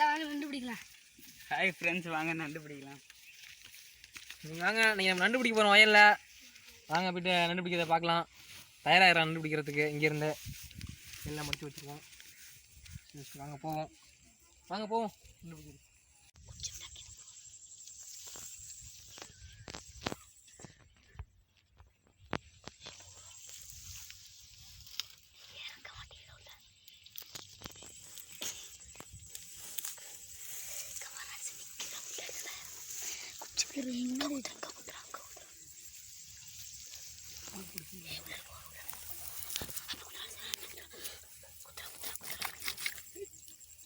எல்லாம் வாங்க நண்டு பிடிக்கலாம் ஹாய் ஃப்ரெண்ட்ஸ் வாங்க நண்டு பிடிக்கலாம் நீங்க வாங்க நீங்கள் நம்ம நண்டு பிடிக்க போகிறோம் வயலில். வாங்க போயிட்டு நண்டு பிடிக்கிறத பார்க்கலாம். தயாராகிறோம் நண்டு பிடிக்கிறதுக்கு இங்கேருந்து. எல்லாம் முடிச்சு வச்சுருக்கோம். சரி, சரி, வாங்க போவோம். வாங்க போவோம். நண்டு பிடிக்கிறது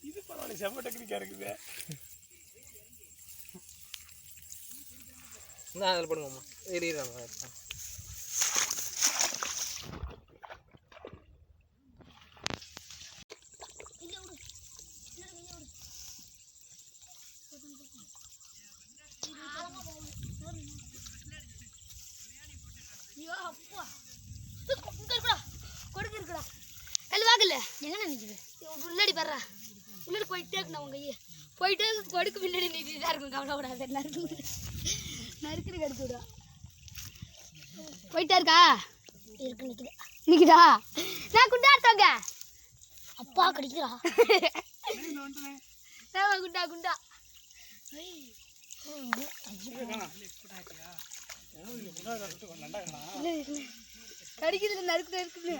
இது பரவாயில்ல செம்ம டெக்னிக்காக இருக்குது. இந்த அதில் பண்ணுவோம்மா ஏறிடுறாங்க இருங்க ஐயோ அப்பா இங்க இருக்குடா கொடுக்கு இருக்குடா கல் வாக்கல எங்க நினைக்குது பாடுறா முன்னாடி போயிட்டே இருக்கணும் உங்க கையை போயிட்டே கொடுக்கு பின்னாடி நின்று தான் இருக்கும் கவலைப்படாத நறுக்கு நறுக்குன்னு கடிச்சு விடுவா போயிட்டே இருக்கா இருக்கு நிக்குது நிக்குதா நான் குண்டா இருக்காங்க அப்பா கடிக்கிறா நான் குண்டா குண்டா கடிக்கிறது நறுக்கு நறுக்குன்னு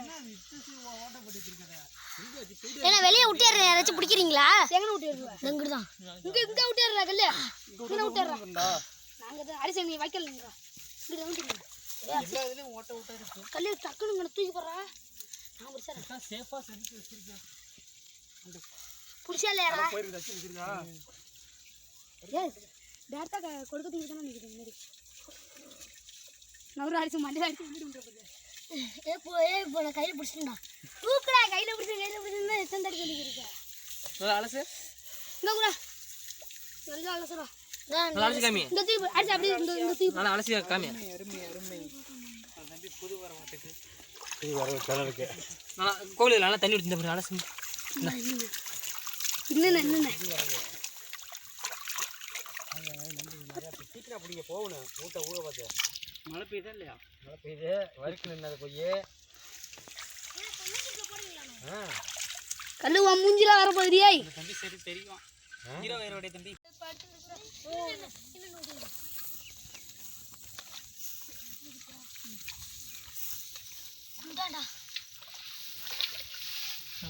ஏன்னா வெளியே விட்டுறேன் யாராச்சும் பிடிக்கிறீங்களா? எங்கே விட்டுருவா எங்கிட்டு தான் இங்க இங்க விட்டுறா கல்லு இங்க விட்டுறா நாங்க தான் அரிசி நீ விட்டுறா இருக்கும் கல்லு டக்குனு இங்க தூக்கி போடுறா. நான் பிடிச்சா சேஃபாக செஞ்சு வச்சிருக்கேன். பிடிச்சா இல்லையாடா போயிருக்கு வச்சிருக்கா? ஏய் டேரக்டா கொடுக்க தூக்கி தானே நிற்கிறேன் முன்னாடி. நான் ஒரு அரிசி மண்டை அரிசி விட்டுற ஏ போ ஏ போ நான் கையில் பிடிச்சிட்டா தூக்குடா கையில பிடிச்சி கையில பிடிச்சி எத்தனை தடவை சொல்லி இருக்கா. நல்லா அலசு. இந்த கூட. நல்லா அலசுடா. நல்லா அலசி காமி இந்த தூக்கி அப்படியே இந்த இந்த தூக்கி நல்லா அலசி காமி அருமை அருமை அது புது வர மாட்டேக்கு. நல்லா கோவிலில் நல்லா தண்ணி ஊற்றி அலசி. இன்னும் இன்னும் சீக்கிரம் பிடிக்க போகணும். ஊட்ட ஊற பார்த்து. மழை பெய்யுதா இல்லையா? மழை பெய்யுது. வறுக்கு நின்னது போய் கல்லு உன் மூஞ்சில வர போகுதியே தம்பி சரி தெரியும். ஹீரோ வயிறோடைய தம்பி.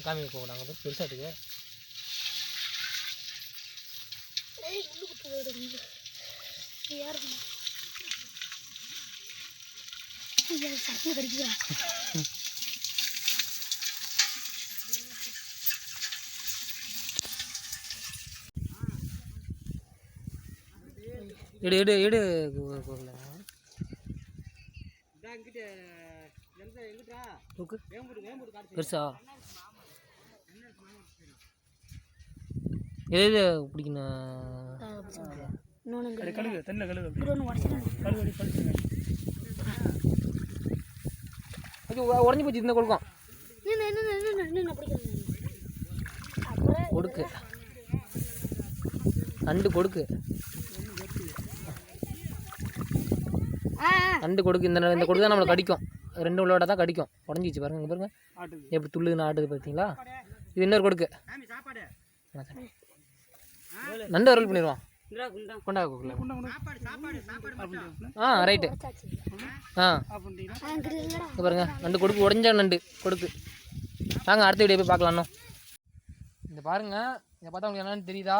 காமி போகணும் அங்கே பெருசாட்டுக்கு சட்டுன்னு கடிக்குதா? எடு எடு எடு. காட்டு பெருசா? எது எது பிடிக்கணும் கழுகு தண்ணியில் கழுகு கழுகு உடஞ்சி போச்சு இந்த கொடுக்கும் கொடுக்கு. நண்டு கொடுக்கு. ஆ நண்டு கொடுக்கு இந்த இந்த கொடுக்கு தான் நம்மளை கடிக்கும். ரெண்டு உள்ளோட தான் கடிக்கும். உடஞ்சிச்சு பாருங்க இங்க பாருங்க. ஆட்டுது எப்படி துள்ளுன்னு ஆடுது பார்த்தீங்களா இது இன்னொரு கொடுக்கு. நண்டு அருள் பண்ணிடுவான் இந்தா குண்டா. கொண்டா கொடுக்கல. சாப்பாடு சாப்பாடு சாப்பாடு மட்டும். ஆ ரைட்டு. ஆ. பாருங்க நண்டு கொடுக்கு உடஞ்ச நண்டு கொடுக்கு. வாங்க அடுத்த வீடியோ போய் பார்க்கலாம் இந்த பாருங்க இதை பார்த்தா உங்களுக்கு என்னன்னு தெரியுதா?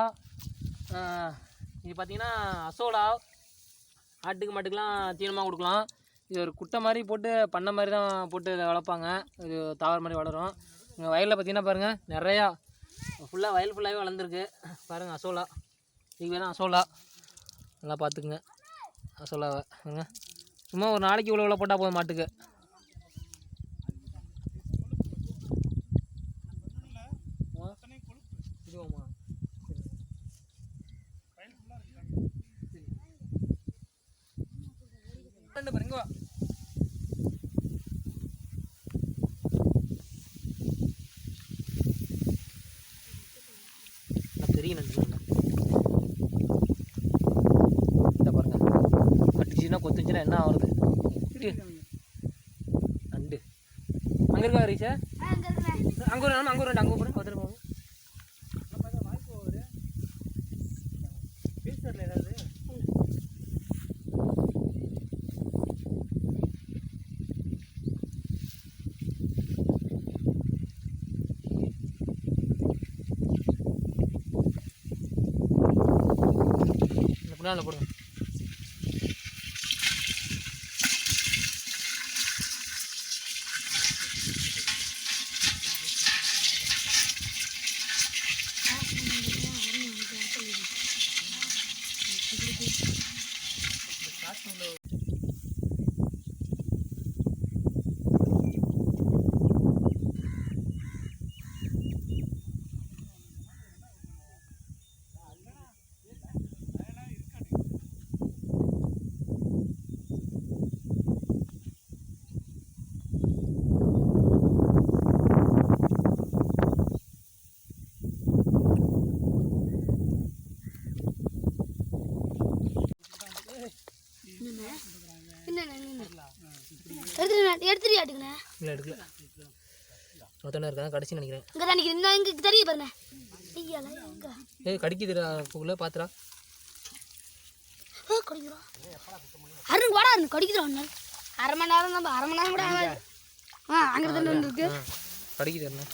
இது பார்த்தீங்கன்னா அசோலா ஆட்டுக்கு மாட்டுக்கெலாம் தீனமாக கொடுக்கலாம். இது ஒரு குட்டை மாதிரி போட்டு பண்ணை மாதிரி தான் போட்டு இதை வளர்ப்பாங்க. இது தாவர மாதிரி வளரும். இங்கே வயலில் பார்த்தீங்கன்னா பாருங்கள் நிறையா ஃபுல்லாக வயல் ஃபுல்லாகவே வளர்ந்துருக்கு. பாருங்கள் அசோலா. இதுவே தான் அசோலா. நல்லா பார்த்துக்குங்க. அசோலாவை. சும்மா ஒரு நாளைக்கு இவ்வளோ இவ்வளோ போட்டால் போதும் மாட்டுக்கு. பண்ணு பாருங்க. பாருங்க. கட்டுச்சுன்னா கொத்துச்சுன்னா என்ன ஆகுறது? நண்டு அங்கே இருக்கா ரீஷா? அங்க ஒரு அங்க ஒரு ரெண்டு ஒருத்தர் போடுங்க. இந்த பின்னால் ஒருத்தனை இருக்கா கடைசி நினைக்கிறேன். இங்கே தான் நிற்கிறேன் இன்னும் இங்கே தெரிய எங்க ஏய் கடிக்குதுடா புக்குள்ள பாத்துடா. ஆ கடிக்கிறோம் அருண் வாடா அருண் அண்ணன் அரை மணி நேரம் நம்ம அரை மணி நேரம் கூட ஆகாது. ஆ அங்கே தான் ஆ கடிக்குது அண்ணன்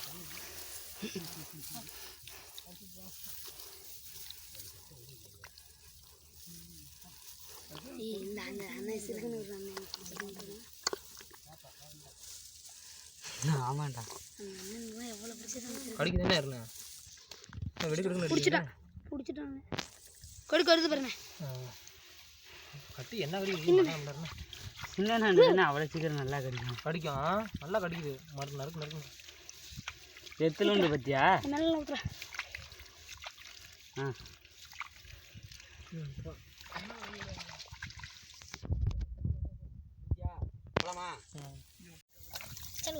ஆமாண்டா. இருண்ணே வெடிக்கிறதுன்னு பிடிச்சிட்டான் பிடிச்சிட்டாங்க கொடு கொடுத்து பாருண்ணே கட்டி என்ன கடிக்குது நண்டு அவ்வளோ சீக்கிரம் நல்லா கிடைக்கும். கடிக்கும். நல்லா கடிக்குது. மறு நறுக்கு நறுக்கு எத்துல உண்டு பத்தியா? நல்லா ஊற்றுறேன் ஆ. சரி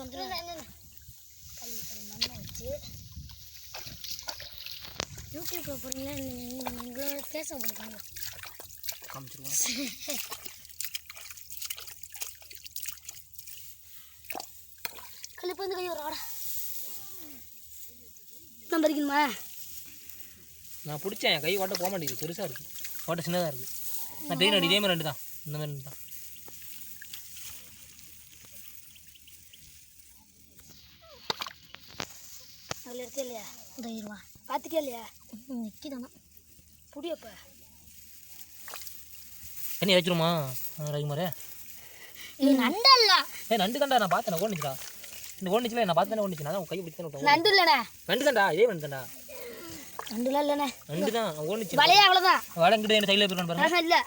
வந்துடும் யூடியூப்ல போறீங்களா உங்களோட பேச போட்டுருக்காங்க காமிச்சிருவோம் கழிப்பு வந்து கை ஒரு ஆடா பறிக்கணுமா நான் பிடிச்சேன். என் கை ஓட்ட போக மாட்டேங்குது. பெருசாக இருக்குது ஓட்ட சின்னதாக இருக்குது நான் தெரிய இதே மாதிரி ரெண்டு தான். இந்த மாதிரி ரெண்டு தான் அதில் எடுத்தே இல்லையா தைரியமா பார்த்துட்டே இல்லையா நிற்கிதானா புடியப்ப தண்ணி இறச்சிருமா ரகுமாரே இது நண்டல்ல ஏ நண்டு தான்டா நான் பார்த்தேன் ஓடிச்சுடா. இந்த ஓடிச்சுல நான் பார்த்தேன் ஓடிச்சு நான் கை பிடிச்சு விட்டேன். நண்டு இல்லைண்ணே நண்டு தான்டா இதே நண்டு தான்டா. நண்டுலாம் இல்லைண்ணே. நண்டு தான் ஓடிச்சு வலையா அவ்வளோதான் வட இங்கிட்ட என்ன சைடில் போயிருக்கான் பாருங்க இல்லை.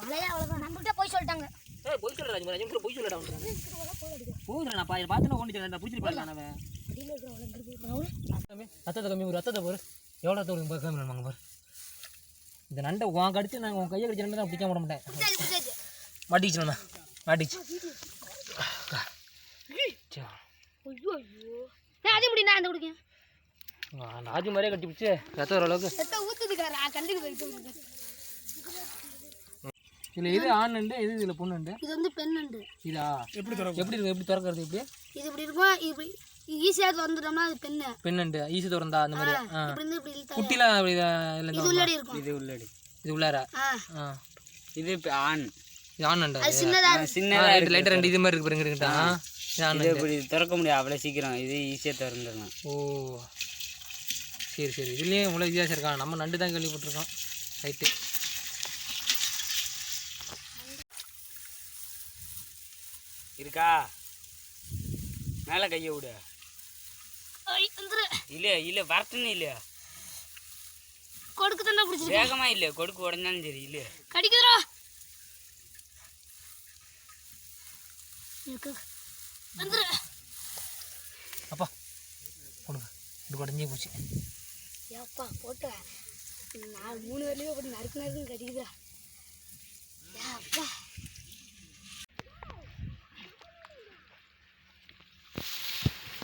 வலையா அவ்வளோதான் நம்மகிட்ட போய் சொல்லிட்டாங்க. ஏய் பொய் சொல்லுடா ராஜ்குமார் ராஜ்குமார் பொய் சொல்லுடா அவனுக்கு போதுடா நான் பா பார்த்தேன் ஓடிச்சு நான் பிடிச்சிட்டு அவன் ரத்தத்தை கம்மி ஒரு ரத்தத்தை போரு எவ்வளோ ரத்தம் பாரு கம்மி வாங்க பாரு. இந்த நண்டை உன் கடிச்சு நான் உன் கையை கடிச்ச நண்டை நான் பிடிக்க விட மாட்டேன். மாட்டிச்சு ஐயோ ஐயோ நான் குடிக்கேன் ராஜு மாதிரியே கட்டி பிடிச்சி ரத்தம் ஓரளவுக்கு செத்த ஊற்றுதுக்காரா கண்டுக்கு போயிட்டு இதில் எது ஆண் நண்டு எது இதில் பொண்ணு நண்டு இது வந்து பெண் நண்டு இதா? எப்படி திறக்கும்? எப்படி இருக்கு? எப்படி திறக்கிறது இப்படி? இது இப்படி இருக்கும்? இப்படி ஈஸியாக வந்துட்டோம்னா அது பெண்ணு பெண் நண்டு ஈஸி திறந்தா அந்த மாதிரி. குட்டிலாம் அப்படி இது உள்ளடி இருக்கும். இது உள்ளடி. இது உள்ளார? இது இப்ப ஆண். இது ஆண் நண்டா சின்னதாக இருக்கும் ரெண்டு இது மாதிரி இருக்கு பாருங்க இது இப்படி திறக்க முடியாது. அவ்வளோ சீக்கிரம். இது ஈஸியாக திறந்துடலாம். ஓ. சரி சரி. இதுலேயும் இவ்வளோ வித்தியாசம் இருக்கான் நம்ம நண்டு தான் கேள்விப்பட்டிருக்கோம். ரைட்டு இருக்கா? மேலே கையை விடு. வந்துரு. இல்லை இல்லை வரட்டுன்னு இல்லையா கொடுக்கு தானே பிடிச்சிருக்கு. வேகமா இல்லை கொடுக்கு உடஞ்சாலும் சரி இல்லை. கடிக்குதுடா. இருக்கு. வந்துரு. அப்பா கொடுங்க. இது உடஞ்சே போச்சு. ஏப்பா போட்டு நாலு மூணு வேலையும் அப்படி நறுக்கு நறுக்குன்னு கடிக்குதுடா ஏ அப்பா இல்லை நம்ம எவ்வளோ இருக்கு பொண்ணு செத்து போச்சு ஏ பெரிய நண்டியா இங்க இங்க எடுத்து விடா பாக்கலாம் சரியான இது என்னோட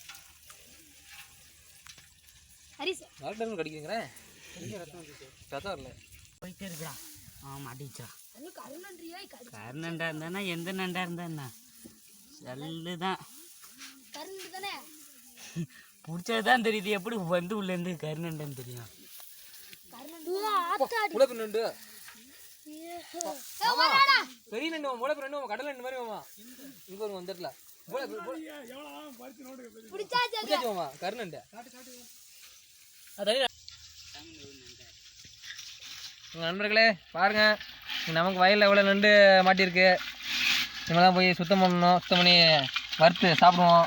ஹரிசு டாக்டர் கடிக்கிறீங்களே? ரத்தம் வரல. போயிட்டே இருக்கா ஆ மாட்டிச்சா இன்னும் கருநன்றியா கரு கருநண்டா இருந்தானா எந்த நண்டா இருந்தா சல்லு தான் கருண்டு தானே பிடிச்சது தான் தெரியுது. எப்படி வந்து உள்ளேருந்து கருநண்டான்னு தெரியும். முளைப்பு நண்டு. பெரிய நண்டு முளைப்பு நண்டு கடல் நண்டு மாதிரி மாமா இங்கே ஒரு வந்துடல பிடிச்சாச்சு மாமா நண்பர்களே பாருங்க. நமக்கு வயலில் எவ்வளோ நண்டு மாட்டியிருக்கு இவங்கெல்லாம் போய் சுத்தம் பண்ணணும். சுத்தம் பண்ணி வறுத்து சாப்பிடுவோம்.